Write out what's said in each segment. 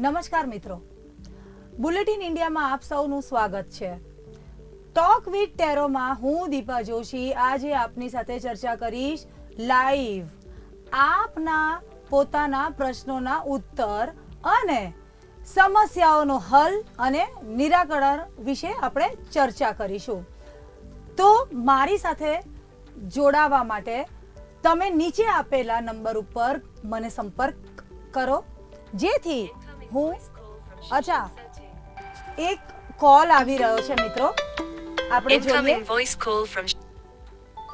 નમસ્કાર મિત્રો. બુલેટિન ઇન્ડિયામાં આપ સૌનું સ્વાગત છે. ટોક વિથ ટેરોમાં હું દીપા જોશી આજે આપની સાથે ચર્ચા કરીશ લાઈવ આપના પોતાના પ્રશ્નોના ઉત્તર અને સમસ્યાઓનો હલ અને નિરાકરણ વિશે આપણે ચર્ચા કરીશું. તો મારી સાથે જોડાવા માટે તમે નીચે આપેલા નંબર ઉપર મને સંપર્ક કરો. જેથી હું? અચ્છા. એક કોલ આવી રહ્યો છે મિત્રો. આપણે જોઈએ વોઇસ કોલ ફ્રોમ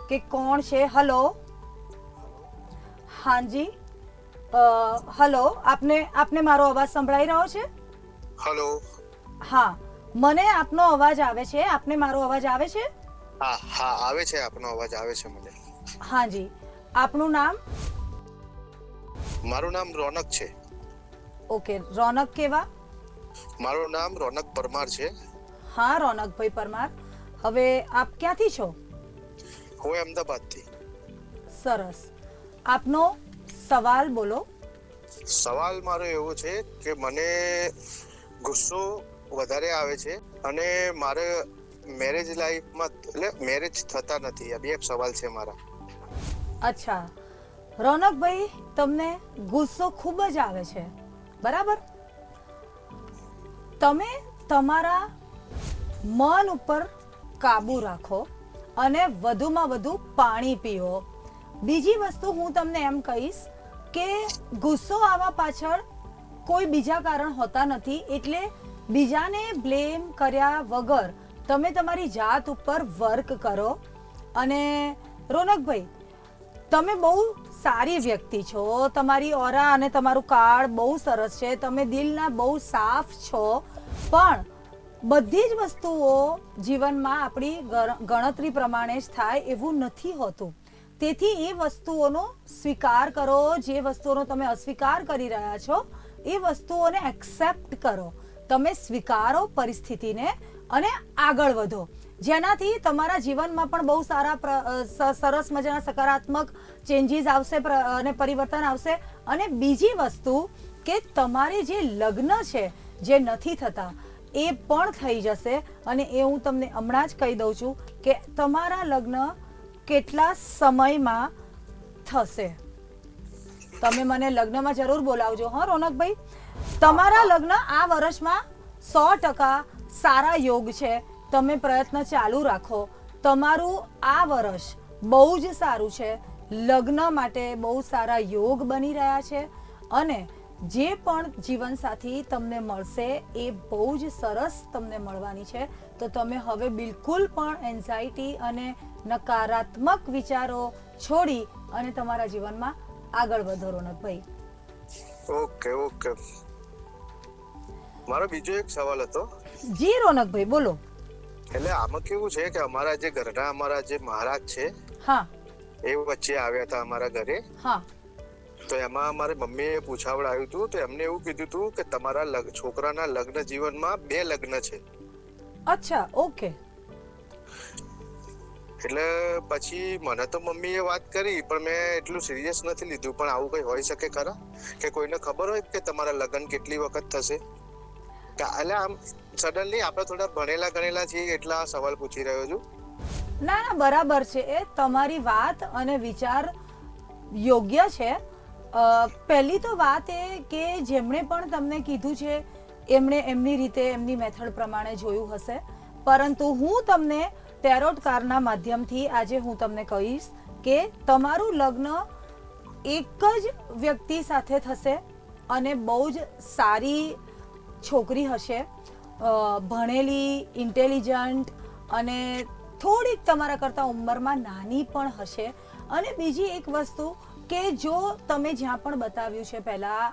કે કોણ છે? હલો હાજી? અ, હલો આપને આપને મારો અવાજ સંભળાઈ રહ્યો છે? હલો હા. મને આપનો અવાજ આવે છે? આપને મારો અવાજ આવે છે? હા હા આવે છે આપનો અવાજ આવે છે મને. હાજી. આપનું નામ? મારું નામ રોનક છે. ઓકે રોનક કેવા? મારું નામ રોનક પરમાર છે. હા રોનકભાઈ પરમાર. હવે આપ ક્યાંથી છો? હું અમદાવાદથી. સરસ. આપનો સવાલ બોલો. સવાલ મારો એવો છે કે મને ગુસ્સો વધારે આવે છે અને મારે મેરેજ લાઈફમાં એટલે મેરેજ થતા નથી. આ બે સવાલ છે મારા. અચ્છા. રોનકભાઈ તમને ગુસ્સો ખૂબ જ આવે છે. બરાબર? તમે તમારા મન ઉપર કાબુ રાખો અને વધુમાં વધુ પાણી પીઓ. બીજી વસ્તુ હું તમને એમ કહીશ કે ગુસ્સો આવવા પાછળ કોઈ બીજા કારણ હોતા નથી, એટલે બીજાને બ્લેમ કર્યા વગર તમે તમારી જાત ઉપર વર્ક કરો. અને રોનકભાઈ, તમે બહુ સારી વ્યક્તિ છો. તમારી ઓરા અને તમારું કાર્ડ બહુ સરસ છે. તમે દિલના બહુ સાફ છો. પણ બધી જ વસ્તુઓ જીવનમાં આપણી ગણ- ગણતરી પ્રમાણે જ થાય એવું નથી હોતું. તેથી એ વસ્તુઓનો સ્વીકાર કરો. જે વસ્તુઓનો તમે અસ્વીકાર કરી રહ્યા છો, એ વસ્તુઓને એક્સેપ્ટ કરો. તમે સ્વીકારો પરિસ્થિતિને અને આગળ વધો. જેનાથી તમારા જીવનમાં પણ બહુ સારા સરસ મજાના સકારાત્મક ચેન્જીસ આવશે અને પરિવર્તન આવશે. અને બીજી વસ્તુ કે તમારે જે લગ્ન છે, જે નથી થતા, એ પણ થઈ જશે. અને એ હું તમને હમણાં જ કહી દઉં છું કે તમારા લગ્ન કેટલા સમયમાં થશે. તમે મને લગ્નમાં જરૂર બોલાવજો, હા, રોનકભાઈ? તમારા લગ્ન આ વર્ષમાં સો ટકા સારા યોગ છે. તમે પ્રયત્ન ચાલુ રાખો. તમારું આ વર્ષ બહુ જ સારું છે. લગ્ન માટે બહુ સારા યોગ બની રહ્યા છે અને જે પણ જીવનસાથી તમને મળશે એ બહુ જ સરસ તમને મળવાની છે. તો તમે હવે બિલકુલ પણ એન્ઝાયટી અને નકારાત્મક વિચારો છોડી અને તમારા જીવનમાં આગળ વધો રોનકભાઈ ઓકે ઓકે. મારો બીજો એક સવાલ હતો. જી રોનકભાઈ બોલો. એટલે આમાં કેવું છે કે અમારા જે ઘરના અમારા જે મહારાજ છે હા. એ વચ્ચે આવ્યા હતા અમારા ઘરે. હા. તો એમાં અમારે મમ્મીએ પૂછાવડાવ્યું હતું તો એમને એવું કીધું હતું કે તમારા છોકરાના લગ્ન જીવનમાં બે લગ્ન છે. અચ્છા ઓકે. એટલે પછી મને તો મમ્મીએ વાત કરી પણ મેં એટલું સિરિયસ નથી લીધું. પણ આવું કઈ હોઈ શકે ખરા? કે કોઈને ખબર હોય કે તમારા લગ્ન કેટલી વખત થશે? એટલે આમ સડનલી આપણે થોડા ભણેલા ગણેલા છીએ એટલા સવાલ પૂછી રહ્યો છું. ના ના, બરાબર છે. એ તમારી વાત અને વિચાર યોગ્ય છે. પહેલી તો વાત એ કે જેમણે પણ તમને કીધું છે, એમણે એમની રીતે એમની મેથડ પ્રમાણે જોયું હશે. પરંતુ હું તમને ટેરોટ કારના માધ્યમથી આજે હું તમને કહીશ કે તમારું લગ્ન એક જ વ્યક્તિ સાથે થશે અને બહુ જ સારી છોકરી હશે ભણેલી ઇન્ટેલિજન્ટ અને થોડીક તમારા કરતાં ઉંમરમાં નાની પણ હશે. અને બીજી એક વસ્તુ કે જો તમે જ્યાં પણ બતાવ્યું છે, પહેલાં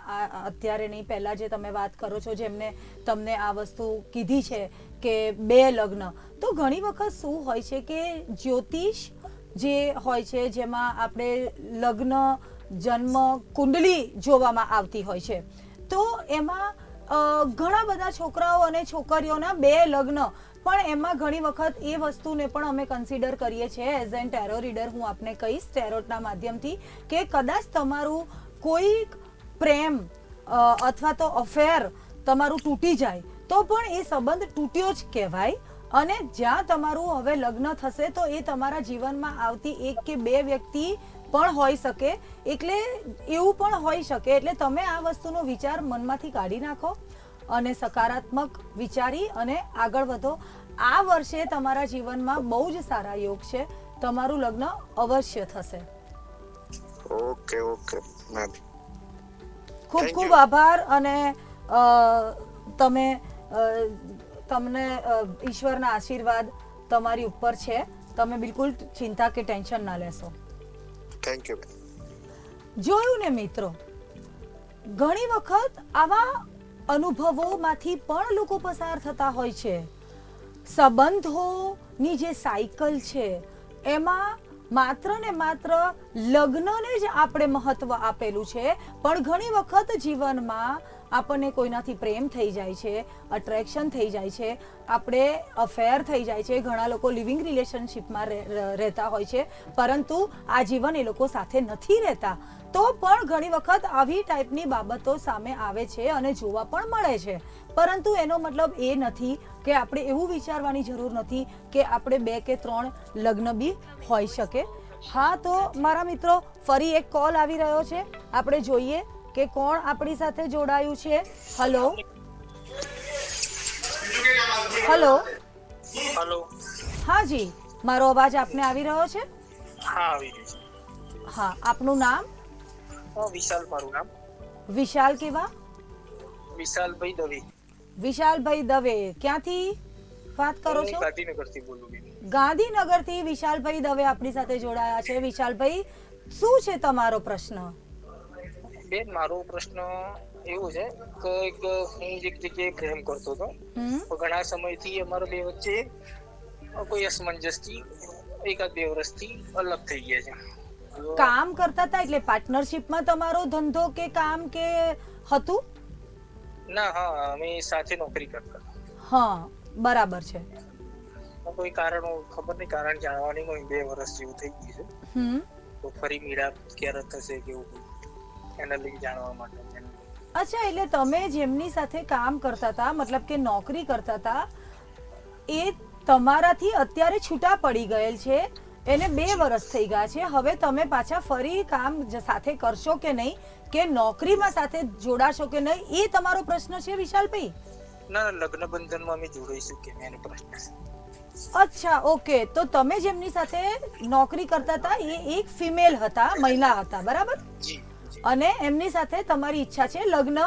અત્યારે નહીં, પહેલાં જે તમે વાત કરો છો, જેમને તમને આ વસ્તુ કીધી છે કે બે લગ્ન, તો ઘણી વખત શું હોય છે કે જ્યોતિષ જે હોય છે, જેમાં આપણે લગ્ન, જન્મ, કુંડલી જોવામાં આવતી હોય છે. તો એમાં ઘણા બધા છોકરાઓ અને છોકરીઓના બે લગ્ન. પણ એમાં ઘણી વખત એ વસ્તુને પણ અમે કન્સિડર કરીએ છીએ એઝ એન ટેરો રીડર હું આપને કહીશ ટેરોટના માધ્યમથી કે કદાચ તમારું કોઈ પ્રેમ અથવા તો અફેર તમારું તૂટી જાય, તો પણ એ સંબંધ તૂટ્યો જ કહેવાય. અને જ્યાં તમારું હવે લગ્ન થશે તો એ તમારા જીવનમાં આવતી એક કે બે વ્યક્તિ પણ હોઈ શકે એટલે એવું પણ હોઈ શકે. એટલે તમે આ વસ્તુનો વિચાર મનમાંથી કાઢી નાખો અને સકારાત્મક વિચારી અને આગળ વધો. આ વર્ષે તમારા જીવનમાં બહુ જ સારા યોગ છે. તમારું લગ્ન અવશ્ય થશે. Okay okay. ખૂબ ખૂબ આભાર અને તમે તમને ઈશ્વરના આશીર્વાદ તમારી ઉપર છે. તમે બિલકુલ ચિંતા કે ટેન્શન ના લેશો. થેન્ક યુ જોયું ને મિત્રો, ઘણી વખત આવા અનુભવોમાંથી પણ લોકો પસાર થતા હોય છે. સંબંધોની જે સાયકલ છે, એમાં માત્ર ને માત્ર લગ્નને જ આપણે મહત્વ આપેલું છે, પણ ઘણી વખત જીવનમાં આપણને કોઈનાથી પ્રેમ થઈ જાય છે અટ્રેક્શન થઈ જાય છે, આપણે અફેર થઈ જાય છે, ઘણા લોકો લિવિંગ રિલેશનશિપમાં રહે- રહે- રહેતા હોય છે, પરંતુ આજીવન એ લોકો સાથે નથી રહેતા. તો પણ ઘણી વખત આવી ટાઈપની બાબતો સામે આવે છે અને જોવા પણ મળે છે. પરંતુ એનો મતલબ એ નથી કે આપણે એવું વિચારવાની જરૂર નથી કે આપણે બે કે ત્રણ લગ્ન બી હોઈ શકે. હા, તો મારા મિત્રો, ફરી એક કોલ આવી રહ્યો છે. આપણે જોઈએ કે કોણ આપણી સાથે જોડાયું છે? હલો હલો હલો હા જી. મારો અવાજ આપને આવી રહ્યો છે? હા આવી છે. હા આપનું નામ? વિશાલ મારું નામ. વિશાલ કેવા? વિશાલભાઈ દવે. વિશાલભાઈ દવે. ક્યાંથી વાત કરો છો? ગાંધીનગરથી બોલું ગાંધીનગરથી વિશાલભાઈ દવે આપણી સાથે જોડાયા છે. વિશાલભાઈ શું છે તમારો પ્રશ્ન? બેન મારો પ્રશ્ન એવો છે કે એક હું એક જગ્યાએ પ્રેમ કરતો હતો. ઘણા સમયથી અમારા બે વચ્ચે કોઈ અસમંજસથી એકાદ બે વર્ષથી અલગ થઈ ગયા છે. કામ કરતા હતા એટલે પાર્ટનરશિપમાં તમારો ધંધો કે કામ કે હતું? ના હા અમે સાથે નોકરી કરતા. હા બરાબર છે. કોઈ કારણ ખબર નહીં કારણ જાણવાની કોઈ બે વર્ષ જેવું થઈ ગયું છે. તો ફરી મિલાપ ક્યારે થશે કેવું કંઈ? એના જાણવા માટે અચ્છા એટલે તમે જેમની સાથે કામ કરતા હતા મતલબ કે નોકરી કરતા હતા એ તમારાથી અત્યારે છૂટા પડી ગયેલ છે. એને બે વર્ષ થઈ ગયા છે. હવે તમે પાછા ફરી કામ સાથે કરશો કે નહીં? કે નોકરીમાં સાથે જોડાશો કે નહીં? એ તમારો પ્રશ્ન છે વિશાલભાઈ? ના ના, લગ્ન બંધનમાં અમે જોડાઈશું કે એનો પ્રશ્ન અચ્છા ઓકે. તો તમે જેમની સાથે નોકરી કરતા હતા એ એક ફિમેલ હતા મહિલા હતા બરાબર? જી. અને એમની સાથે તમારી ઈચ્છા છે લગ્ન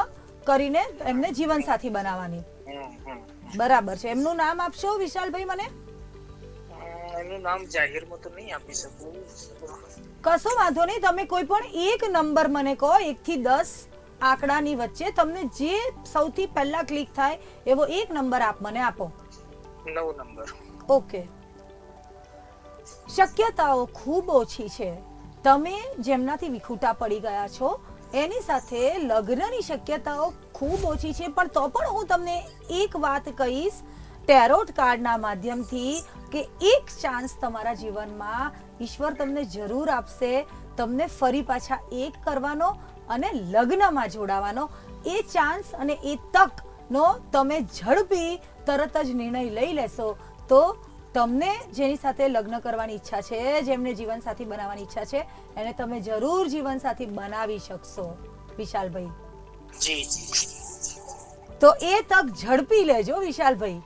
કરીને એમને જીવનસાથી બનાવવાની. બરાબર છે. એમનું નામ આપશો વિશાલભાઈ મને? એનું નામ જાહેરમાં તો નહીં આપી શકું. કશો વાંધો નહીં. તમે કોઈ પણ એક નંબર મને કહો એક થી દસ આંકડાની વચ્ચે તમને જે સૌથી પહેલા ક્લિક થાય એવો એક નંબર આપ મને આપો. નવ નંબર. ઓકે. શક્યતાઓ ખૂબ ઓછી છે. તમે જેમનાથી વિખૂટા પડી ગયા છો, એની સાથે લગ્નની શક્યતાઓ ખૂબ ઓછી છે. પણ તો પણ હું તમને એક વાત કહીશ, ટેરોટ કાર્ડના માધ્યમથી કે એક ચાન્સ તમારા જીવનમાં ઈશ્વર તમને જરૂર આપશે, તમને ફરી પાછા એક કરવાનો અને લગ્નમાં જોડાવાનો. એ ચાન્સ અને એ તકનો તમે ઝડપી તરત જ નિર્ણય લઈ લેશો. તો તમને જેની સાથે લગ્ન કરવાની ઈચ્છા છે જેમને જીવનસાથી બનાવવાની ઈચ્છા છે એને તમે જરૂર જીવનસાથી બનાવી શકશો. વિશાલભાઈ. જી જી. તો એ તક ઝડપી લેજો વિશાલભાઈ.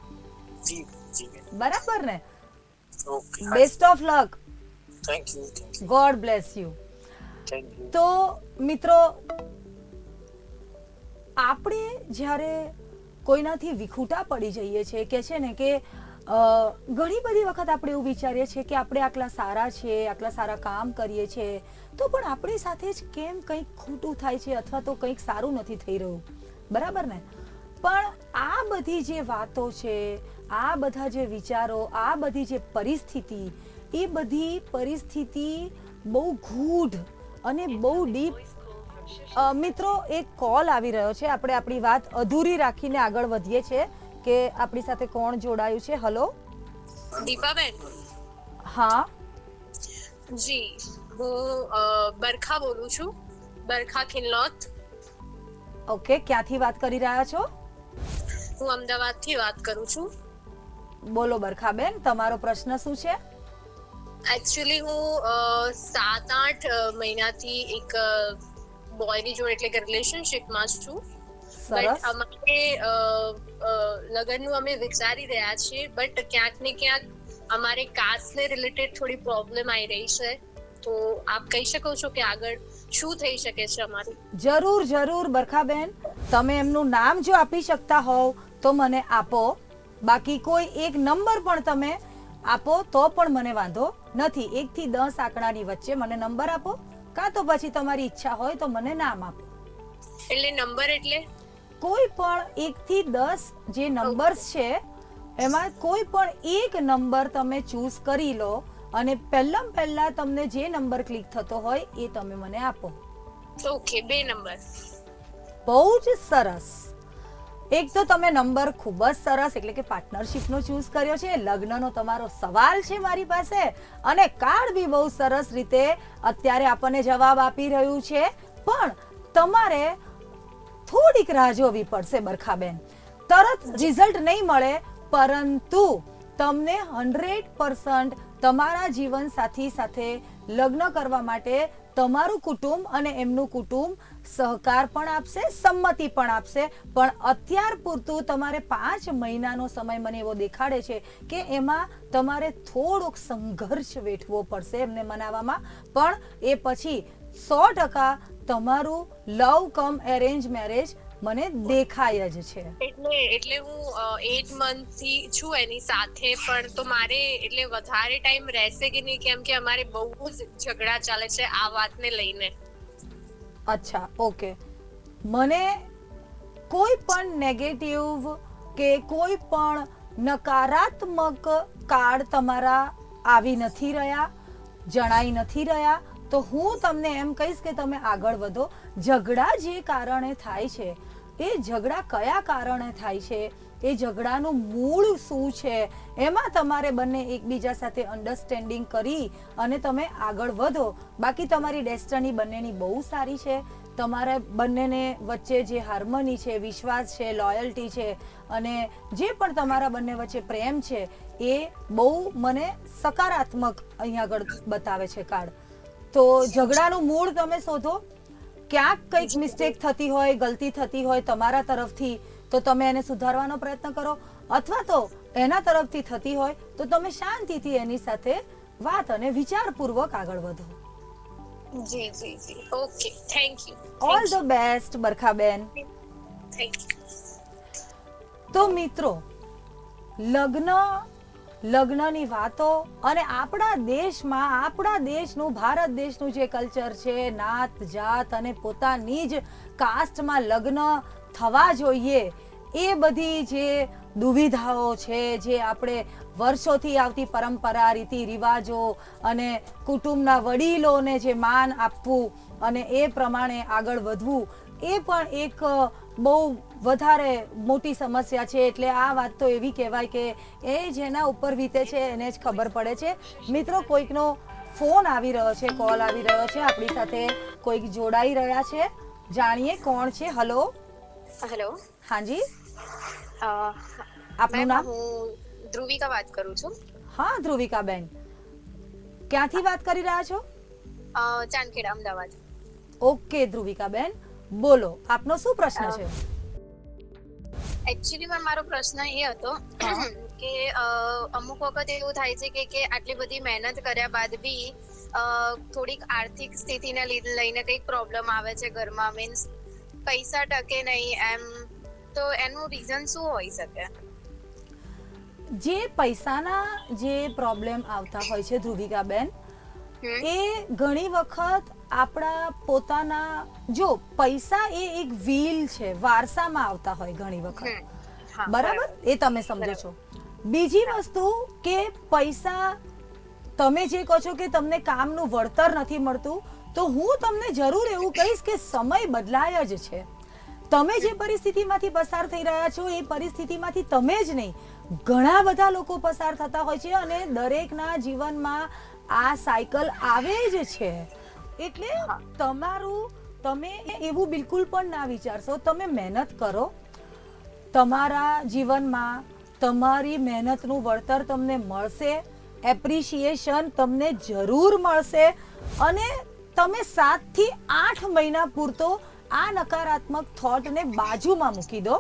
જી જી બરાબર ને? Okay best of luck thank you God bless you thank you તો મિત્રો આપણે જ્યારે કોઈનાથી વિખૂટા પડી જઈએ છીએ કે છે ને કે ઘણી બધી વખત આપણે એવું વિચારીએ છીએ કે આપણે આટલા સારા છીએ આટલા સારા કામ કરીએ છીએ તો પણ આપણી સાથે જ કેમ કંઈક ખોટું થાય છે અથવા તો કંઈક સારું નથી થઈ રહ્યું? બરાબર ને? પણ આ બધી જે વાતો છે આ બધા જે વિચારો આ બધી જે પરિસ્થિતિ એ બધી પરિસ્થિતિ બહુ ગૂઢ અને બહુ ડીપ મિત્રો એક કોલ આવી રહ્યો છે. આપણે આપણી વાત અધૂરી રાખીને આગળ વધીએ છીએ. કે આપણી સાથે કોણ જોડાયું છે? હલો દીપાબેન? હા. જી હું બરખા બોલું છું. બરખા ખિલ્લોત ઓકે ક્યાંથી વાત કરી રહ્યા છો? હું અમદાવાદથી વાત કરું છું. બોલો બરખાબેન તમારો પ્રશ્ન શું છે? એકચ્યુઅલી હું સાત આઠ મહિનાથી એક બોયની જોડે એટલે કે રિલેશનશિપમાં છું. બટ અમારે લગ્નનું અમે વિચારી રહ્યા છીએ બટ ક્યાંક ને ક્યાંક અમારે કાસ્ટને રિલેટેડ થોડી પ્રોબ્લેમ આવી રહી છે. તો આપ કહી શકો છો કે આગળ શું થઈ શકે છે અમારું? જરૂર જરૂર બરખાબેન. તમે એમનું નામ જો આપી શકતા હોવ તો મને આપો. બાકી કોઈ એક નંબર પણ તમે આપો તો પણ મને વાંધો નથી. એક થી દસ આંકડાની વચ્ચે મને નંબર આપો. કાં તો પછી તમારી ઈચ્છા હોય તો મને નામ આપો. એટલે નંબર એટલે? કોઈ પણ એક થી દસ જે નંબર્સ છે એમાં કોઈ પણ એક નંબર તમે ચૂઝ કરી લો અને પહેલાં પહેલા તમને જે નંબર ક્લિક થતો હોય એ તમે મને આપો. ઓકે બે નંબર બહુ જ સરસ. એક તો તમે નંબર ખૂબ જ સરસ એટલે કે પાર્ટનરશિપનો ચૂઝ કર્યો છે લગ્નનો તમારો સવાલ છે મારી પાસે અને કાર્ડ બી બહુ સરસ રીતે અત્યારે આપણને જવાબ આપી રહ્યું છે. પણ તમારે થોડીક રાહ જોવી પડશે, બરખાબેન. તરત રિઝલ્ટ નહીં મળે, પરંતુ તમને હંડ્રેડ પર્સન્ટ તમારા જીવન સાથી સાથે લગ્ન કરવા માટે તમારું કુટુંબ અને એમનું કુટુંબ સહકાર પણ આપશે, સંમતિ પણ આપશે. પણ અત્યાર પૂરતું તમારે પાંચ મહિનાનો સમય મને એવો દેખાડે છે કે એમાં તમારે થોડોક સંઘર્ષ વેઠવો પડશે એમને મનાવવામાં. પણ એ પછી સો ટકા તમારું લવ કમ એરેન્જ મેરેજ મને દેખાય જ છે. એટલે એટલે હું એટ મંથથી છું એની સાથે પણ તો મારે એટલે વધારે ટાઈમ રહેશે કે નહીં? કેમ કે અમારે બહુ જ ઝઘડા ચાલે છે આ વાતને લઈને. અચ્છા ઓકે. મને કોઈ પણ નેગેટિવ કે કોઈ પણ નકારાત્મક કાર્ડ તમારા આવી નથી રહ્યા જણાઈ નથી રહ્યા તો હું તમને એમ કહીશ કે તમે આગળ વધો. ઝઘડા જે કારણે થાય છે, એ ઝઘડા કયા કારણે થાય છે, એ ઝઘડાનું મૂળ શું છે, એમાં તમારે બંને એકબીજા સાથે અન્ડરસ્ટેન્ડિંગ કરી અને તમે આગળ વધો. બાકી તમારી ડેસ્ટની બંનેની બહુ સારી છે. તમારા બંનેને વચ્ચે જે હાર્મની છે, વિશ્વાસ છે લોયલ્ટી છે અને જે પણ તમારા બંને વચ્ચે પ્રેમ છે, એ બહુ મને સકારાત્મક અહીંયા આગળ બતાવે છે કાર્ડ તો ઝઘડાનું મૂળ તમે શોધો. ક્યાંક કંઈક મિસ્ટેક થતી હોય ગલતી થતી હોય તમારા તરફથી તો તમે એને સુધારવાનો પ્રયત્ન કરો. અથવા તો એના તરફથી થતી હોય તો તમે શાંતિથી એની સાથે વાત અને વિચારપૂર્વક આગળ વધો. જી જી જી. Okay. Thank you all the best બરખાબેન. Thank you તો મિત્રો લગ્ન લગ્નની વાતો અને આપણા દેશમાં, આપણા દેશનું, ભારત દેશનું જે કલ્ચર છે, નાત, જાત અને પોતાની જ કાસ્ટમાં લગ્ન થવા જોઈએ, એ બધી જે દુવિધાઓ છે, જે આપણે વર્ષોથી આવતી પરંપરા રીતિ રિવાજો અને કુટુંબના વડીલોને જે માન આપવું અને એ પ્રમાણે આગળ વધવું, એ પણ એક બહુ વધારે મોટી સમસ્યા છે એટલે આ વાત તો એવી કહેવાય કે એ જેના ઉપર વીતે છે એને જ ખબર પડે છે. મિત્રો કોઈકનો ફોન આવી રહ્યો છે કોલ આવી રહ્યો છે આપણી સાથે કોઈક જોડાઈ રહ્યા છે. જાણીએ કોણ છે? હલો. હેલો. હાજી. આપનું નામ? હું ધ્રુવિકા વાત કરું છું. હા ધ્રુવિકા બેન ક્યાંથી વાત કરી રહ્યા છો? ચાંદખેડા અમદાવાદ. ઓકે ધ્રુવિકા બેન બોલો આપનો શું પ્રશ્ન છે? એકચ્યુઅલી મેમ મારો પ્રશ્ન એ હતો કે અમુક વખત એવું થાય છે કે કે આટલી બધી મહેનત કર્યા બાદ બી થોડીક આર્થિક સ્થિતિને લઈને કંઈક પ્રોબ્લેમ આવે છે ઘરમાં. મીન્સ પૈસા ટકે નહીં એમ. તો એનું રીઝન શું હોઈ શકે? જે પૈસાના જે પ્રોબ્લેમ આવતા હોય છે ધ્રુવિકા બેન હમ? એ ઘણી વખત આપણા પોતાના જો પૈસા એ એક વ્હીલ છે વારસામાં આવતા હોય ઘણી વખત. બરાબર? એ તમે સમજો છો. બીજી વસ્તુ કે પૈસા તમે જે કહો છો કે તમને કામનું વળતર નથી મળતું તો હું તમને જરૂર એવું કહીશ કે સમય બદલાય જ છે. તમે જે પરિસ્થિતિમાંથી પસાર થઈ રહ્યા છો એ પરિસ્થિતિમાંથી તમે જ નહીં ઘણા બધા લોકો પસાર થતા હોય છે અને દરેકના જીવનમાં આ સાયકલ આવે જ છે. એટલે તમારું તમે એવું બિલકુલ પણ ના વિચારશો. તમે મહેનત કરો. તમારા જીવનમાં તમારી મહેનતનું વળતર તમને મળશે. એપ્રિશિએશન તમને જરૂર મળશે. અને તમે સાતથી આઠ મહિના પૂરતો આ નકારાત્મક થોટને બાજુમાં મૂકી દો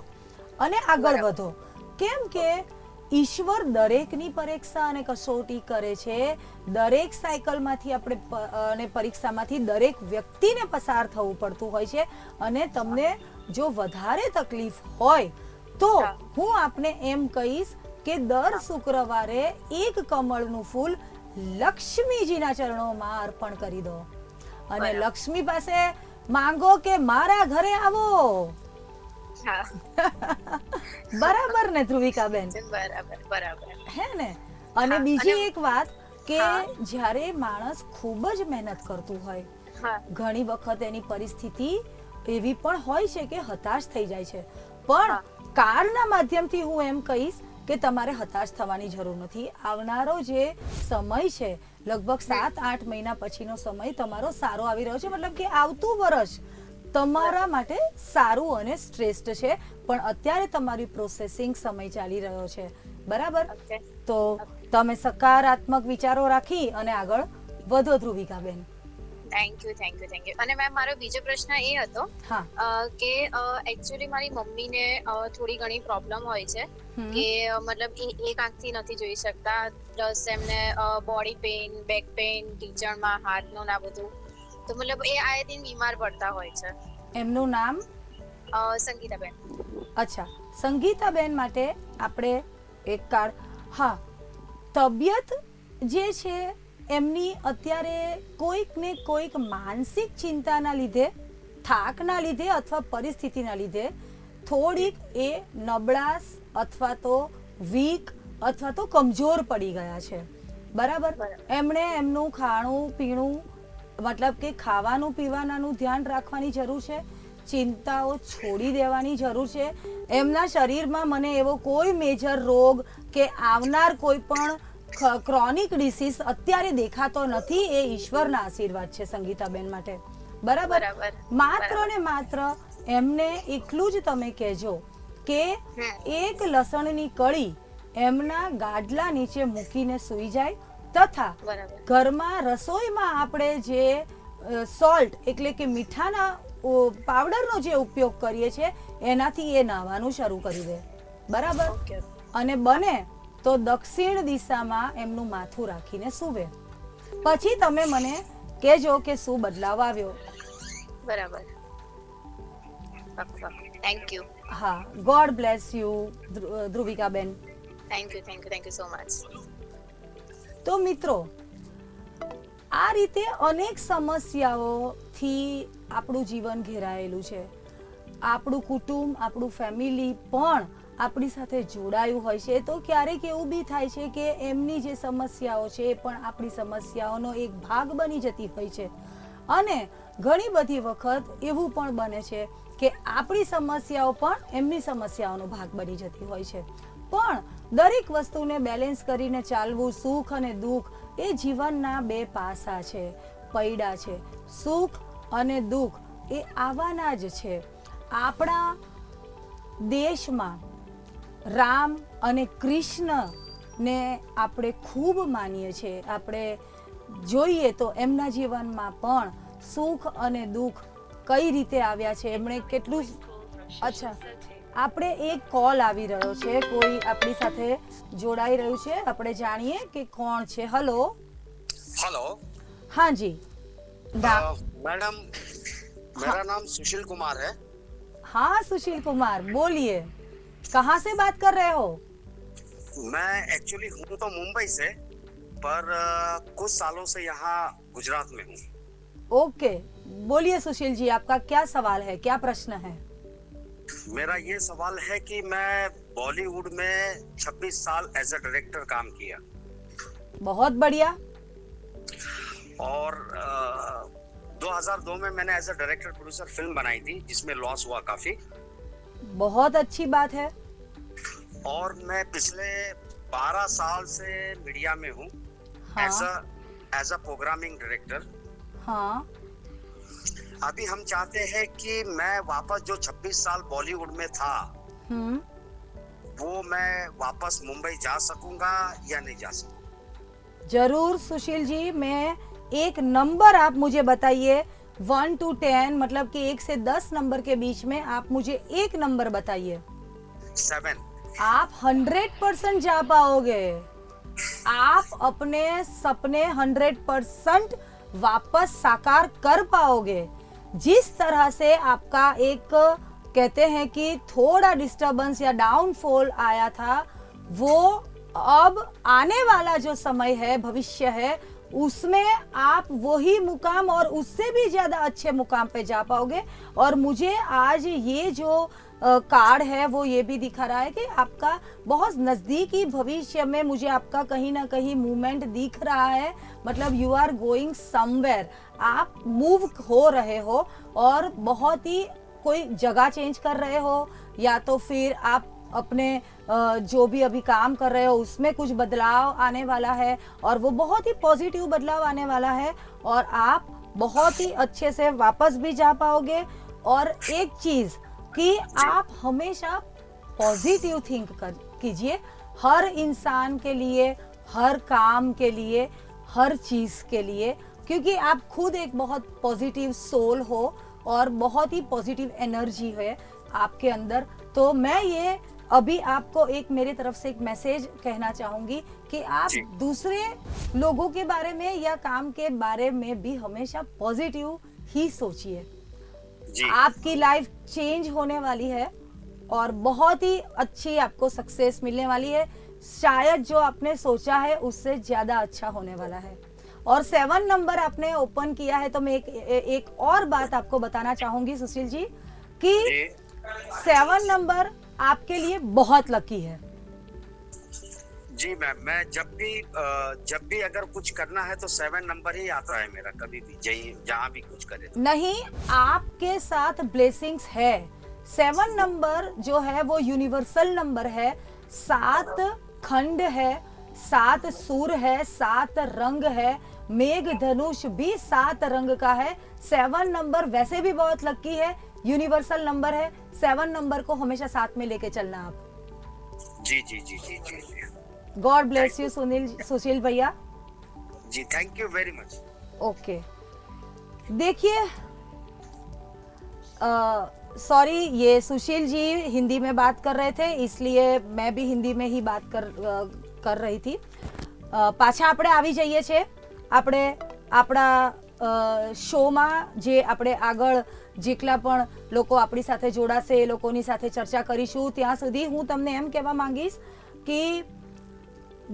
અને આગળ વધો. કેમ કે ઈશ્વર દરેકની પરીક્ષા અને કસોટી કરે છે. દરેક સાયકલમાંથી આપણે અને પરીક્ષામાંથી દરેક વ્યક્તિને પસાર થવું પડતું હોય છે. અને તમને જો વધારે તકલીફ હોય તો હું. આપને એમ કહીશ કે દર શુક્રવારે એક કમળનું ફૂલ લક્ષ્મીજીના ચરણોમાં અર્પણ કરી દો. અને લક્ષ્મી પાસે માંગો કે મારા ઘરે આવો. બરાબર ને ધ્રુવિકાબેન બરાબર બરાબર. હે ને? અને બીજી એક વાત કે જ્યારે માણસ ખૂબ જ મહેનત કરતું હોય ઘણી વખત એની પરિસ્થિતિ એવી પણ હોય છે કે હતાશ થઈ જાય છે. પણ. કારના માધ્યમથી હું એમ કહીશ કે તમારે હતાશ થવાની જરૂર નથી. આવનારો જે સમય છે લગભગ સાત આઠ મહિના પછીનો સમય તમારો સારો આવી રહ્યો છે. મતલબ કે આવતું વર્ષ તમારા માટે સારું અને શ્રેષ્ઠ છે પણ અત્યારે તમારી પ્રોસેસિંગ સમય ચાલી રહ્યો છે. બરાબર? તો તમે સકારાત્મક વિચારો રાખી અને આગળ વધો ધ્રુવિકાબેન. Thank you thank you thank you અને મેમ મારો બીજો પ્રશ્ન એ હતો હા. કે એકચ્યુઅલી મારી મમ્મીને થોડી ઘણી પ્રોબ્લેમ હોય છે કે મતલબ એ એક આંખથી નથી જોઈ શકતા. પ્લસ એમને બોડી પેઇન બેક પેઇન ટીચરમાં હાથનું ના બધું. તો મતલબ એ આયે દિન બીમાર પડતા હોય છે. એમનું નામ? સંગીતાબેન. અચ્છા. સંગીતાબેન માટે આપણે એક કાર્ડ. હા. તબિયત જે છે એમની અત્યારે કોઈક ને કોઈક માનસિક ચિંતાના લીધે થાકના લીધે અથવા પરિસ્થિતિના લીધે થોડીક એ નબળાશ અથવા તો વીક અથવા તો કમજોર પડી ગયા છે. બરાબર? બરાબર. એમણે એમનું ખાણું પીણું મતલબ કે ખાવાનું પીવાનાનું ધ્યાન રાખવાની જરૂર છે ચિંતાઓ છોડી દેવાની જરૂર છે. એમના શરીરમાં મને એવો કોઈ મેજર રોગ કે આવનાર કોઈ પણ ક્રોનિક ડિસીઝ અત્યારે દેખાતો નથી એ ઈશ્વરના આશીર્વાદ છે સંગીતાબેન માટે. બરાબર. માત્ર ને માત્ર એમને એટલું જ તમે કહેજો કે એક લસણની કળી એમના ગાડલા નીચે મૂકીને સૂઈ જાય તથા ઘરમાં રસોઈમાં આપણે જે સોલ્ટ એટલે કે મીઠાના પાવડરનો જે ઉપયોગ કરીએ છીએ એનાથી એ નાહવાનું શરૂ કરી દે. બરાબર? અને બને તો દક્ષિણ દિશામાં એમનું માથું રાખીને સૂવે. પછી તમે મને કહેજો કે શું બદલાવ આવ્યો. બરાબર. થેન્ક યુ હા God bless you ધ્રુવિકાબેન. Thank you thank you thank you so much તો મિત્રો, આ રીતે અનેક સમસ્યાઓથી આપણું જીવન ઘેરાયેલું છે. આપણું કુટુંબ, આપણું ફેમિલી પણ આપણી સાથે જોડાયું હોય છે. તો ક્યારેક એવું બી થાય છે કે એમની જે સમસ્યાઓ છે એ પણ આપણી સમસ્યાઓનો એક ભાગ બની જતી હોય છે. અને ઘણી બધી વખત એવું પણ બને છે કે આપણી સમસ્યાઓ પણ એમની સમસ્યાઓનો ભાગ બની જતી હોય છે. પણ દરેક વસ્તુને બેલેન્સ કરીને ચાલવું સુખ અને દુઃખ એ જીવનના બે પાસા છે, પૈડા છે. સુખ અને દુઃખ એ આવવાના જ છે. આપણા દેશમાં રામ અને કૃષ્ણને આપણે ખૂબ માનીએ છીએ. આપણે જોઈએ તો એમના જીવનમાં પણ સુખ અને દુઃખ કઈ રીતે આવ્યા છે? એમણે કેટલું અચ્છા. આપણે એક કોલ આવી રહ્યો છે કોઈ આપણી સાથે જોડાઈ રહ્યું છે આપણે જાણીએ કે કોણ છે હલો हेलो હા જી ના- मैडम मेरा नाम सुशील कुमार है हाँ सुशील कुमार बोलिए कहाँ से बात कर रहे हो मैं एक्चुअली हूँ तो मुंबई से पर अ, कुछ सालों से यहाँ गुजरात में हूँ ओके बोलिए सुशील जी आपका क्या सवाल है क्या प्रश्न है मेरा ये सवाल है कि मैं बॉलीवुड में 26 साल एज अ डायरेक्टर काम किया। बहुत बढ़िया। और अ, 2002 में मैंने as a director producer film बनाई थी जिसमें लॉस हुआ काफ़ी। बहुत अच्छी बात है। और मैं पिछले 12 साल से मीडिया में हूँ as as a programming director हाँ। अभी हम चाहते हैं कि मैं वापस जो 26 साल बॉलीवुड में था हम्म। वो मैं वापस मुंबई जा सकूँगा या नहीं जा सकूँगा? ज़रूर सुशील जी मैं एक नंबर आप मुझे बताइए। वन टू टेन मतलब कि एक से दस नंबर के बीच में आप मुझे एक नंबर बताइए। सेवन। आप हंड्रेड परसेंट जा पाओगे। आप अपने सपने हंड्रेड परसेंट वापस साकार कर पाओगे। जिस तरह से आपका एक, कहते हैं कि थोड़ा डिस्टरबेंस या डाउनफॉल आया था, वो अब आने वाला जो समय है, भविष्य है, उसमें आप वही मुकाम और उससे भी ज़्यादा अच्छे मुकाम पे जा पाओगे। और मुझे आज ये जो कार्ड है, वो ये भी दिखा रहा है कि आपका बहुत नजदीकी भविष्य में मुझे आपका कहीं ना कहीं मूवमेंट दिख रहा है। मतलब यू आर गोइंग समवेयर आप मूव हो रहे हो और बहुत ही कोई जगह चेंज कर रहे हो, या तो फिर आप अपने जो भी अभी काम कर रहे हो, उसमें कुछ बदलाव आने वाला है और वो बहुत ही पॉजिटिव बदलाव आने वाला है और आप बहुत ही अच्छे से वापस भी जा पाओगे। और एक चीज़ कि आप हमेशा पॉजिटिव थिंक कर, कीजिए। हर इंसान के लिए, हर काम के लिए हर चीज़ के लिए क्योंकि आप खुद एक बहुत पॉजिटिव सोल हो और बहुत ही पॉजिटिव एनर्जी है आपके अंदर। तो मैं ये अभी आपको एक मेरे तरफ़ से एक मैसेज कहना चाहूँगी कि आप दूसरे लोगों के बारे में या काम के बारे में भी हमेशा पॉजिटिव ही सोचिए। आपकी लाइफ चेंज होने वाली है और बहुत ही अच्छी आपको सक्सेस मिलने वाली है। शायद जो आपने सोचा है उससे ज़्यादा अच्छा होने वाला है। और सेवन नंबर आपने ओपन किया है तो मैं एक एक और बात आपको बताना चाहूँगी सुशील जी कि सेवन नंबर आपके लिए बहुत लकी है। जी मैम मैं जब भी जब भी अगर कुछ करना है तो सेवन नंबर ही आता है मेरा कभी भी जही जहाँ भी कुछ करे नहीं आपके साथ ब्लेसिंग्स है। सेवन नंबर जो है वो यूनिवर्सल नंबर है। सात खंड है सात सूर है सात रंग है मेघ धनुष भी सात रंग का है। सेवन नंबर वैसे भी बहुत लकी है यूनिवर्सल नंबर है। सेवन नंबर को हमेशा साथ में लेके चलना आप। जी जी जी जी जी God bless you Sunil Sushil भैया। जी thank you very much okay देखिए सॉरी ये सुशील जी हिंदी में बात कर रहे थे इसलिए मैं भी हिंदी में ही बात कर અ, કર રહી હતી અ, પાછા આપણે આવી જઈએ છે આપણે આપણા અ, શોમાં જે આપણે આગળ જેટલા પણ લોકો આપણી સાથે જોડાશે એ લોકોની સાથે ચર્ચા કરીશું ત્યાં સુધી હું તમને એમ કહેવા માંગીશ કે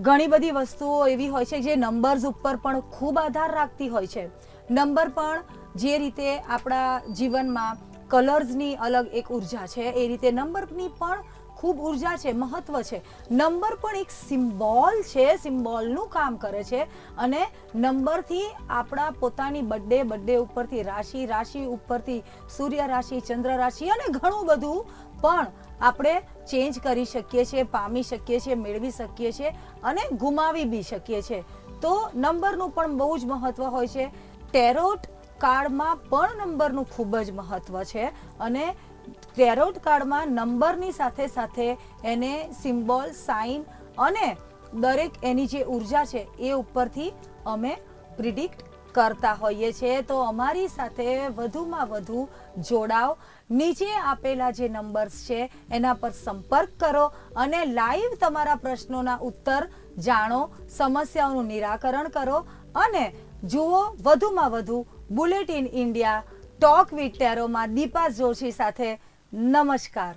ઘણી બધી વસ્તુઓ એવી હોય છે જે નંબર્સ ઉપર પણ ખૂબ આધાર રાખતી હોય છે નંબર પણ જે રીતે આપણા જીવનમાં કલર્સની અલગ એક ઊર્જા છે. એ રીતે નંબરની પણ ખૂબ ઊર્જા છે, મહત્વ છે. નંબર પણ એક સિમ્બોલ છે, સિમ્બોલનું કામ કરે છે અને નંબરથી આપણા પોતાની બર્થડે બર્થડે ઉપરથી રાશિ રાશિ ઉપરથી સૂર્ય રાશિ, ચંદ્ર રાશિ અને ઘણું બધું પણ આપણે ચેન્જ કરી શકીએ છીએ, પામી શકીએ છીએ, મેળવી શકીએ છીએ અને ગુમાવી બી શકીએ છીએ. તો નંબરનું પણ બહુ જ મહત્વ હોય છે. ટેરોટ કાર્ડમાં પણ નંબરનું ખૂબ જ મહત્વ છે અને કેરોટ કાર્ડમાં નંબરની સાથે સાથે એને સિમ્બોલ, સાઇન અને દરેક એની જે ઊર્જા છે એ ઉપરથી અમે પ્રિડિક્ટ કરતા હોઈએ છીએ. તો અમારી સાથે વધુમાં વધુ જોડાવ. નીચે આપેલા જે નંબર્સ છે એના પર સંપર્ક કરો અને લાઈવ તમારા પ્રશ્નોના ઉત્તર જાણો, સમસ્યાઓનું નિરાકરણ કરો અને જુઓ વધુમાં વધુ બુલેટિન ઇન્ડિયા ટોક વિથ ટેરોમાં દીપા જોશી સાથે નમસ્કાર.